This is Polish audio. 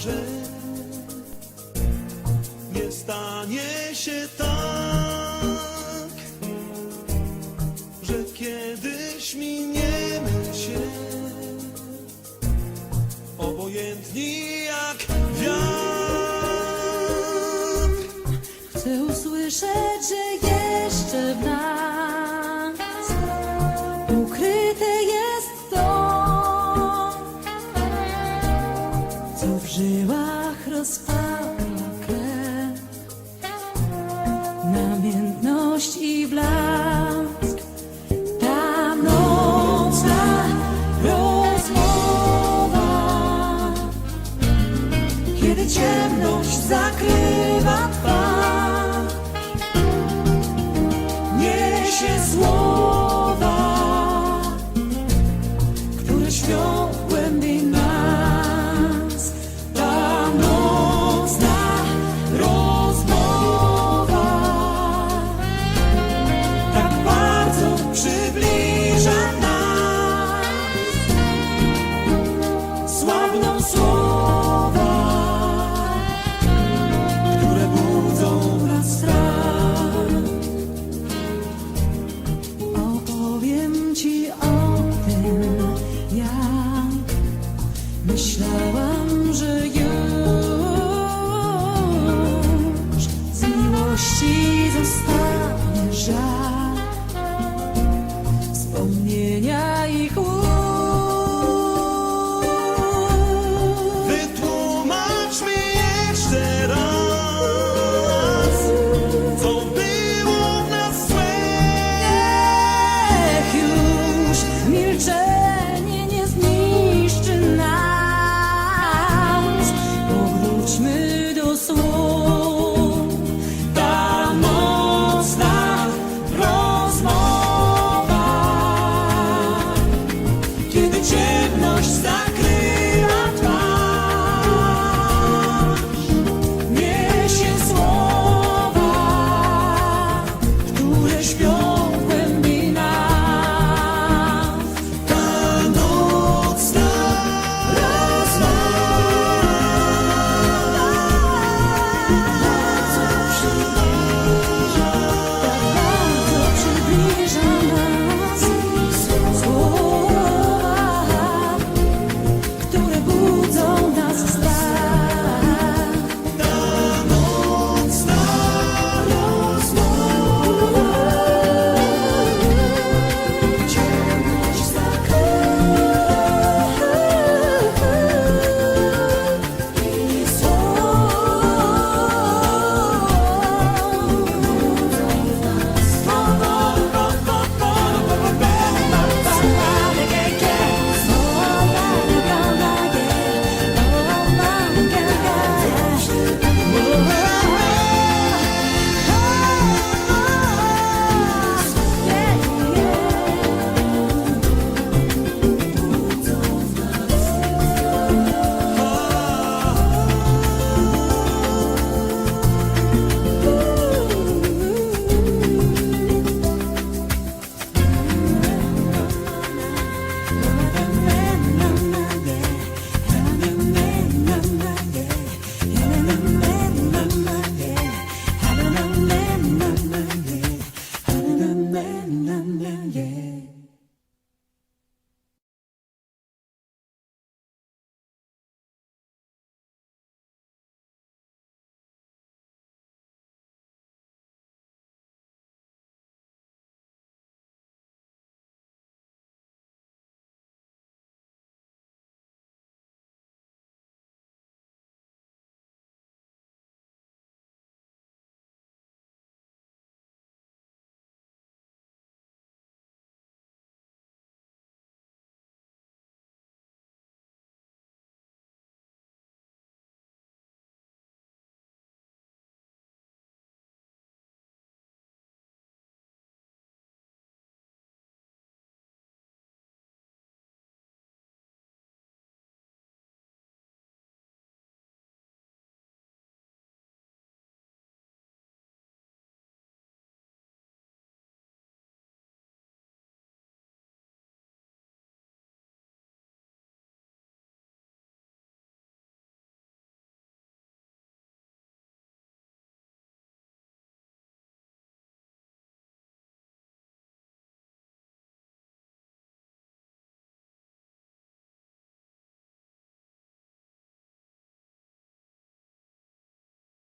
że nie stanie się tak, że kiedyś miniemy się obojętni jak wiatr. Chcę usłyszeć, że jeszcze w nas. Żyłach rozpala krew, namiętność i blask. Ta nocna rozmowa kiedy ciemność zakrywa twarz, niesie słowa, pragną słowa, które budzą w nas strach. Opowiem ci o tym, jak myślałam, że już z miłości zostanie żal. 나의